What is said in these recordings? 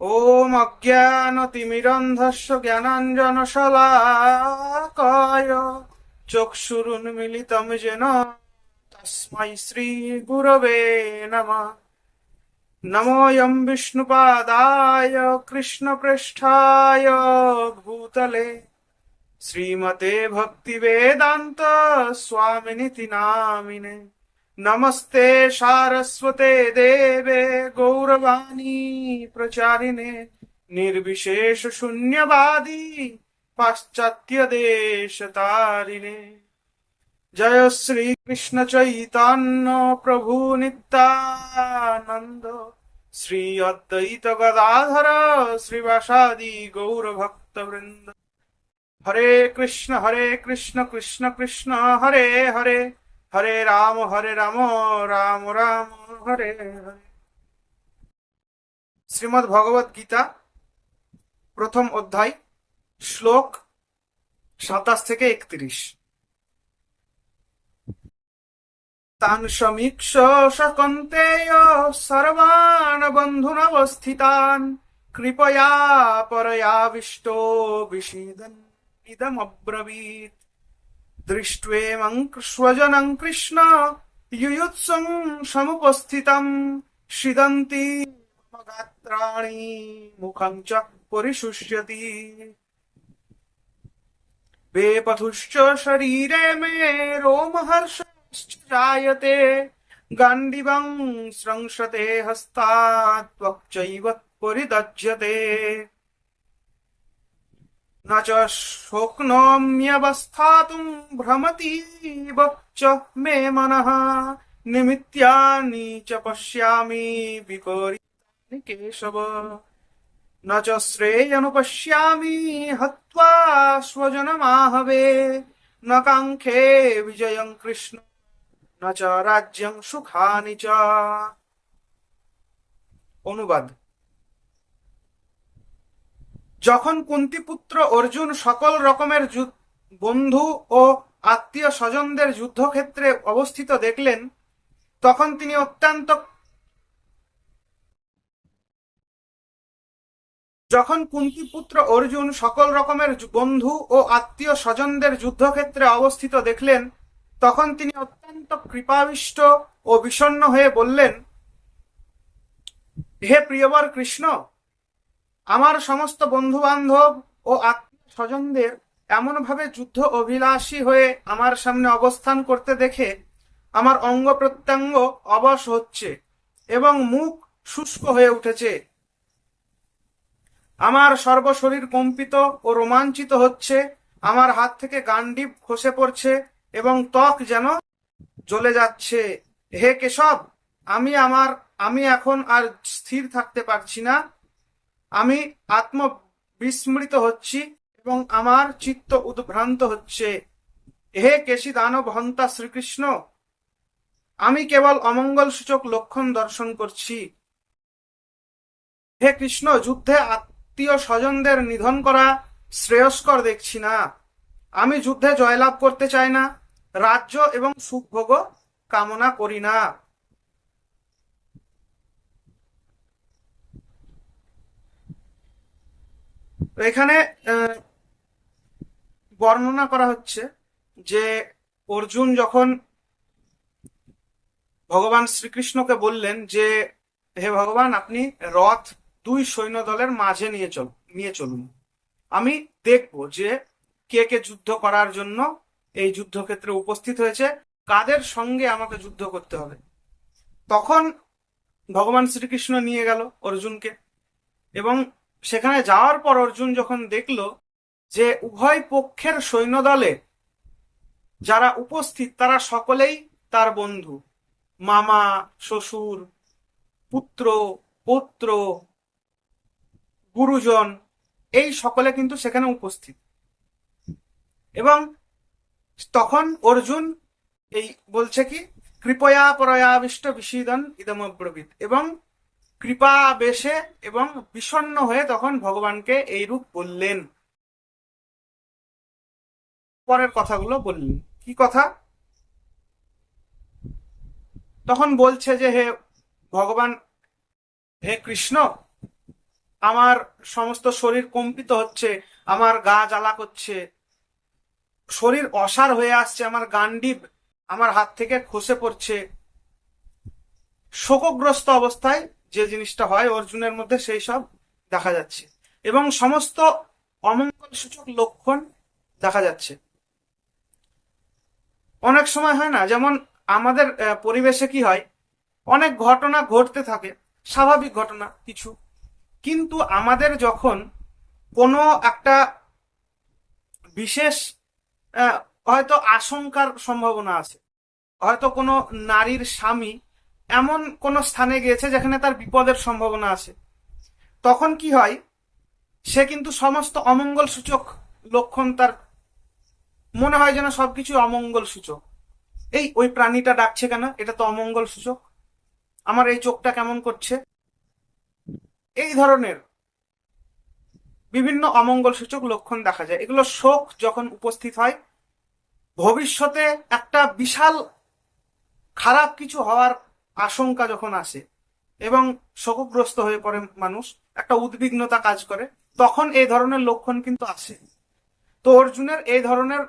ওম অজ্ঞানতিমিরন্ধস্য জ্ঞানাঞ্জনশলাকায় চক্ষুরুন্মিলিতম যেন তস্মাই শ্রীগুরবে নমঃ। নমোয়ম বিষ্ণুপাদায় কৃষ্ণপৃষ্ঠায় ভূতলে। শ্রীমতে ভক্তিবেদান্ত স্বামিনীতি নামিনে। नमस्ते सारस्वते देवे गौरवाणी प्रचारिणे निर्विशेष शून्यवादी पाश्चात्य देश तारिणे जय श्री कृष्ण चैतन्य प्रभु नित्यानंद श्री अद्वैत गदाधर श्रीवासादि गौर भक्त वृंद हरे कृष्ण हरे कृष्ण कृष्ण कृष्ण हरे हरे হরে রাম হরে রাম রাম রাম, হরে শ্রীমদ ভগবত গীতা, প্রথম অধ্যায়, শ্লোক সাতাশ থেকে একত্রিশ। তান সমীক্ষ সকন্তেয় সর্বান বন্ধুনবস্থিতান, কৃপয়া পরয়াবিষ্ট বিষীদন ইদমব্রবীত দৃষ্টেমং স্বজনং কৃষ্ণ ইয়ুৎসং সমুপস্থিতম সিদন্তি গাত্রাণি মুখং চ পরিশুষ্যতি। বেপথুশ্চ শরীরে মে রোমহর্ষশ্চ জায়তে গান্ডিবং স্রংসতে হস্তাত্বক চৈব পরিদজ্যতে न च शोक्नोम्यवस्थातुं भ्रमतीव च मे मनः निमित्यानि च पश्यामि विपरीतानि केशव न च श्रेयनुपश्यामि हत्वा स्वजनमाहवे न काङ्क्षे विजयं कृष्ण न च राज्यं सुखानि च অনুবাদ যখন কুন্তিপুত্র অর্জুন সকল রকমের বন্ধু ও আত্মীয় স্বজনদের যুদ্ধক্ষেত্রে অবস্থিত দেখলেন, তখন তিনি অত্যন্ত যখন কুন্তিপুত্র অর্জুন সকল রকমের বন্ধু ও আত্মীয় স্বজনদের যুদ্ধক্ষেত্রে অবস্থিত দেখলেন, তখন তিনি অত্যন্ত কৃপাবিষ্ট ও বিষণ্ণ হয়ে বললেন, হে প্রিয়বর কৃষ্ণ আমার সমস্ত বন্ধু বান্ধব ও আত্মীয় স্বজনদের এমনভাবে যুদ্ধ অভিলাষী হয়ে আমার সামনে অবস্থান করতে দেখে আমার অঙ্গ প্রত্যঙ্গ অবশ হচ্ছে এবং মুখ শুষ্ক হয়ে উঠেছে। আমার সর্বশরীর কম্পিত ও রোমাঞ্চিত হচ্ছে, আমার হাত থেকে গান্ডিব খসে পড়ছে এবং ত্বক যেন জ্বলে যাচ্ছে। হে কেশব, আমি আমার, আমি এখন আর স্থির থাকতে পারছি না। আমি আত্ম বিস্মৃত হচ্ছি এবং আমার চিত্ত উদ্ভ্রান্ত হচ্ছে। হে কেশী দানব হন্তা শ্রীকৃষ্ণ, আমি কেবল অমঙ্গল সূচক লক্ষণ দর্শন করছি। হে কৃষ্ণ, যুদ্ধে আত্মীয় স্বজনদের নিধন করা শ্রেয়স্কর দেখছি না। আমি যুদ্ধে জয়লাভ করতে চাই না, রাজ্য এবং সুখভোগ কামনা করি না। তো এখানে বর্ণনা করা হচ্ছে যে অর্জুন যখন ভগবান শ্রীকৃষ্ণকে বললেন যে, হে ভগবান, আপনি রথ দুই সৈন্য দলের মাঝে নিয়ে চল, নিয়ে চলুন। আমি দেখব যে কে কে যুদ্ধ করার জন্য এই যুদ্ধক্ষেত্রে উপস্থিত হয়েছে, কাদের সঙ্গে আমাকে যুদ্ধ করতে হবে। তখন ভগবান শ্রীকৃষ্ণ নিয়ে গেল অর্জুনকে এবং সেখানে যাওয়ার পর অর্জুন যখন দেখল যে উভয় পক্ষের সৈন্যদলে যারা উপস্থিত, তারা সকলেই তার বন্ধু। মামা, শ্বশুর, পুত্র, পৌত্র, গুরুজন, এই সকলে কিন্তু সেখানে উপস্থিত। এবং তখন অর্জুন এই বলছে কি, কৃপয়া পরয়াবিষ্ট বিষীদন ইদমব্রবীত। এবং কৃপা বেশে এবং বিষণ্ণ হয়ে তখন ভগবানকে এই রূপ বললেন। পরের কথাগুলো বললেন। কি কথা? তখন বলছে যে, হে ভগবান, হে কৃষ্ণ, আমার সমস্ত শরীর কম্পিত হচ্ছে, আমার গা জ্বালা করছে, শরীর অসার হয়ে আসছে, আমার গান্ডিব আমার হাত থেকে খসে পড়ছে। শোকগ্রস্ত অবস্থায় যে জিনিসটা হয় অর্জুনের মধ্যে সেই সব দেখা যাচ্ছে। এবং সমস্ত অমঙ্গল সূচক লক্ষণ দেখা যাচ্ছে। অনেক সময় হয় না, যেমন আমাদের পরিবেশে কি হয়, অনেক ঘটনা ঘটতে থাকে, স্বাভাবিক ঘটনা কিছু। কিন্তু আমাদের যখন কোনো একটা বিশেষ হয়তো আশঙ্কার সম্ভাবনা আছে, হয়তো কোনো নারীর স্বামী এমন কোনো স্থানে গিয়েছে যেখানে তার বিপদের সম্ভাবনা আছে। তখন কি হয়, সে কিন্তু সমস্ত অমঙ্গল সূচক লক্ষণ তার মনে হয় যেন সবকিছু অমঙ্গল সূচক এই ওই প্রাণীটা ডাকছে কেন? এটা তো অমঙ্গল সূচক আমার এই চোখটা কেমন করছে? এই ধরনের বিভিন্ন অমঙ্গল সূচক লক্ষণ দেখা যায়। এগুলো শোক যখন উপস্থিত হয়, ভবিষ্যতে একটা বিশাল খারাপ কিছু হওয়ার আশঙ্কা যখন আসে এবং শোকগ্রস্ত হয়ে পড়ে মানুষ, একটা উদ্বিগ্নতা কাজ করে, তখন এই ধরনের লক্ষণ কিন্তু আসে। তো অর্জুনের এই ধরনের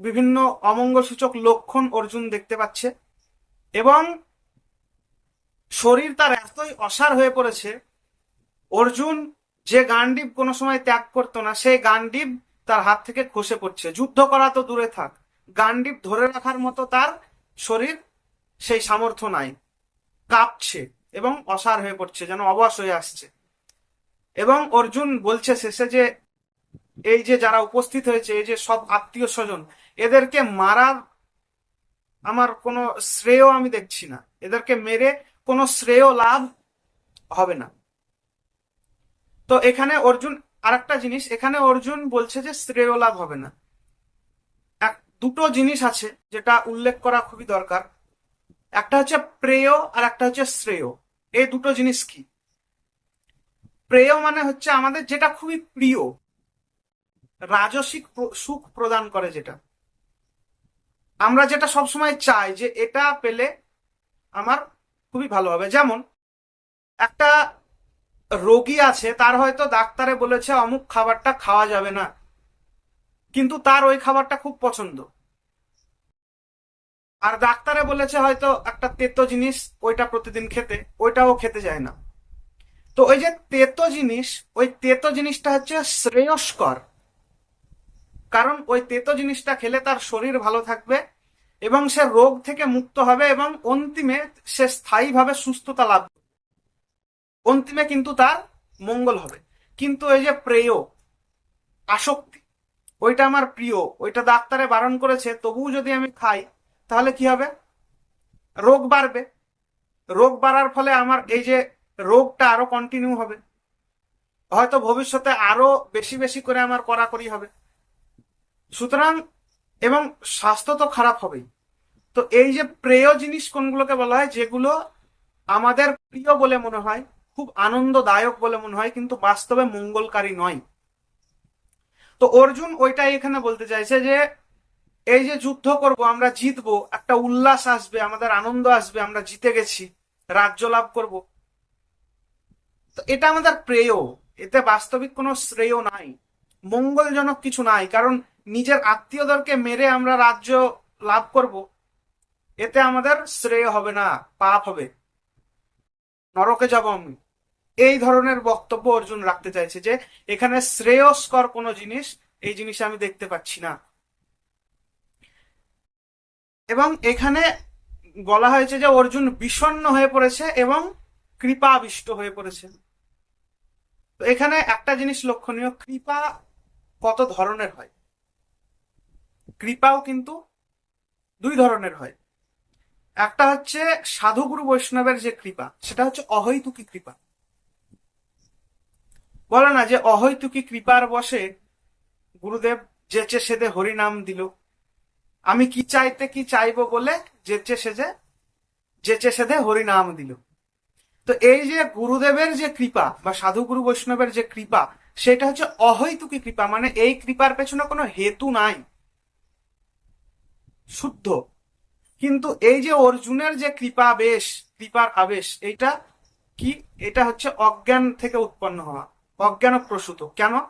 বিভিন্ন অমঙ্গল সূচক লক্ষণ অর্জুন দেখতে পাচ্ছে এবং শরীর তার এতই অসার হয়ে পড়েছে, অর্জুন যে গান্ডিব কোনো সময় ত্যাগ করতো না, সেই গান্ডিব তার হাত থেকে খসে পড়ছে। যুদ্ধ করা তো দূরে থাক গান্ডিব ধরে রাখার মতো তার শরীর সেই সামর্থ্য নাই। কাঁপছে এবং অসার হয়ে পড়ছে, যেন অবশ হয়ে আসছে। এবং অর্জুন বলছে শেষে যে, এই যে যারা উপস্থিত হয়েছে, এই যে সব আত্মীয় স্বজন এদেরকে মারার আমার কোনো শ্রেয় আমি দেখছি না। এদেরকে মেরে কোনো শ্রেয় লাভ হবে না। তো এখানে অর্জুন, আরেকটা জিনিস, এখানে অর্জুন বলছে যে শ্রেয় লাভ হবে না। এক, দুটো জিনিস আছে যেটা উল্লেখ করা খুবই দরকার। একটা হচ্ছে প্রেয় আর একটা হচ্ছে শ্রেয়। এই দুটো জিনিস কি? প্রেয় মানে হচ্ছে আমাদের যেটা খুবই প্রিয়। রাজসিক সুখ প্রদান করে যেটা। আমরা যেটা সবসময় চাই যে এটা পেলে আমার খুবই ভালো হবে। যেমন, একটা রোগী আছে, তার হয়তো ডাক্তারে বলেছে, অমুক খাবারটা খাওয়া যাবে না। কিন্তু তার ওই খাবারটা খুব পছন্দ। আর ডাক্তারে বলেছে হয়তো একটা তেতো জিনিস ওইটা প্রতিদিন খেতে, ওইটাও খেতে যায় না। তো ওই যে তেতো জিনিস, ওই তেতো জিনিসটা হচ্ছে শ্রেয়স্কর। কারণ ওই তেতো জিনিসটা খেলে তার শরীর ভালো থাকবে এবং সে রোগ থেকে মুক্ত হবে এবং অন্তিমে সে স্থায়ীভাবে সুস্থতা লাভ অন্তিমে কিন্তু তার মঙ্গল হবে। কিন্তু এই যে প্রেয়, আসক্তি, ওইটা আমার প্রিয়, ওইটা ডাক্তারে বারণ করেছে, তবুও যদি আমি খাই তাহলে কি হবে? রোগ বাড়বে। রোগ বাড়ার ফলে আমার এই যে রোগটা আরও কন্টিনিউ হবে। হয়তো ভবিষ্যতে আরও বেশি বেশি করে আমার কড়াকড়ি হবে। সুতরাং এবং স্বাস্থ্য তো খারাপ হবেই। তো এই যে প্রেয় জিনিস কোনগুলোকে বলা হয়, যেগুলো আমাদের প্রিয় বলে মনে হয়, খুব আনন্দদায়ক বলে মনে হয়, কিন্তু বাস্তবে মঙ্গলকারী নয়। তো অর্জুন ওইটাই এখানে বলতে চাইছে যে এই যে যুদ্ধ করব, আমরা জিতবো, একটা উল্লাস আসবে, আমাদের আনন্দ আসবে, আমরা জিতে গেছি, রাজ্য লাভ করব। তো এটা আমাদের প্রেয়, এতে বাস্তবিক কোনো শ্রেয় নাই, মঙ্গলজনক কিছু নাই, কারণ নিজের আত্মীয়দেরকে মেরে আমরা রাজ্য লাভ করব, এতে আমাদের শ্রেয় হবে না, পাপ হবে। নরকে যাব আমি। এই ধরনের বক্তব্য অর্জুন রাখতে চাইছে যে, এখানে শ্রেয়স্কর কোনো জিনিস, এই জিনিস আমি দেখতে পাচ্ছি না। এবং এখানে বলা হয়েছে যে অর্জুন বিষণ্ণ হয়ে পড়েছে এবং কৃপাবিষ্ট হয়ে পড়েছে। তো এখানে একটা জিনিস লক্ষণীয়, কৃপা কত ধরনের হয়? কৃপাও কিন্তু দুই ধরনের হয়। একটা হচ্ছে সাধুগুরু বৈষ্ণবের যে কৃপা, সেটা হচ্ছে অহৈতুকী কৃপা। বলে না যে অহৈতুকী কৃপার বসে গুরুদেব যেচে সেদে হরিনাম দিল। আমি কি চাইতে কি চাইব বলে যেচে সেজে, যেচে সেদে হরিনাম দিল। তো এই যে গুরুদেবের যে কৃপা বা সাধুগুরু বৈষ্ণবের যে কৃপা, সেটা হচ্ছে অহৈতুকী কৃপা মানে এই কৃপার পেছনে কোনো হেতু নাই। শুদ্ধ। কিন্তু এই যে অর্জুনের যে কৃপা বেশ, কৃপার আবেশ, এইটা কি? এটা হচ্ছে অজ্ঞান থেকে উৎপন্ন হওয়া, অজ্ঞান প্রসূত। কেন?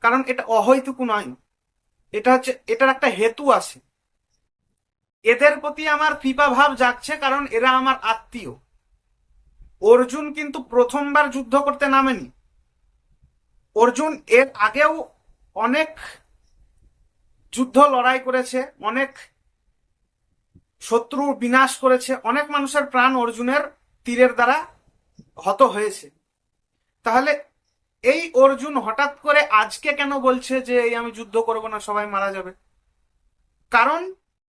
কারণ এটা অহৈতুকু নয়। এটা হচ্ছে, এটার একটা হেতু আছে। এদের প্রতি আমার কৃপা ভাব জাগছে কারণ এরা আমার আত্মীয়। অর্জুন কিন্তু প্রথমবার যুদ্ধ করতে নামেনি। অর্জুন এর আগেও অনেক যুদ্ধ লড়াই করেছে, অনেক শত্রু বিনাশ করেছে, অনেক মানুষের প্রাণ অর্জুনের তীরের দ্বারা হত হয়েছে। তাহলে এই অর্জুন হঠাৎ করে আজকে কেন বলছে যে, এই আমি যুদ্ধ করব না, সবাই মারা যাবে কারণ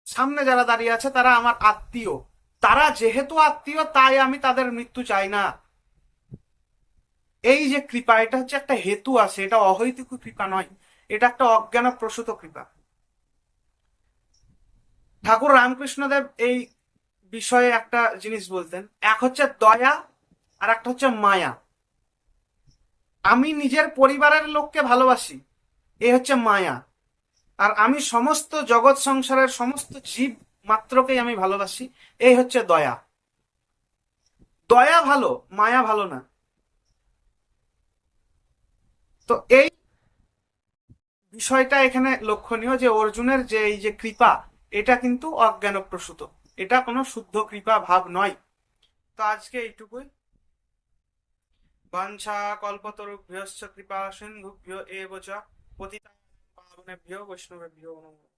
সামনে যারা দাঁড়িয়ে আছে, তারা আমার আত্মীয়। তারা যেহেতু আত্মীয়, তাই আমি তাদের মৃত্যু চাই না। এই যে কৃপা, এটা হচ্ছে একটা হেতু আছে, এটা অহৈতুক কৃপা নয়, এটা একটা অজ্ঞান প্রসূত কৃপা। ঠাকুর রামকৃষ্ণদেব এই বিষয়ে একটা জিনিস বলতেন, এক হচ্ছে দয়া আর একটা হচ্ছে মায়া। আমি নিজের পরিবারের লোককে ভালোবাসি, এ হচ্ছে মায়া। আর আমি সমস্ত জগৎ সংসারের সমস্ত জীব মাত্রকেই আমি ভালোবাসি। এই হচ্ছে দয়া। দয়া ভালো, মায়া ভালো না। তো এই বিষয়টা এখানে লক্ষণীয় যে অর্জুনের যে এই যে কৃপা, এটা কিন্তু অজ্ঞান প্রসূত এটা কোনো শুদ্ধ কৃপা ভাব নয়। তো আজকে এইটুকুই। বাঞ্ছা কল্পতরুভ্যশ্চ কৃপা সিন্ধুভ্য চ। পতিতা ශ්‍රාවණෙභ්‍යෝ වෛෂ්ණවේභ්‍යෝ නමෝ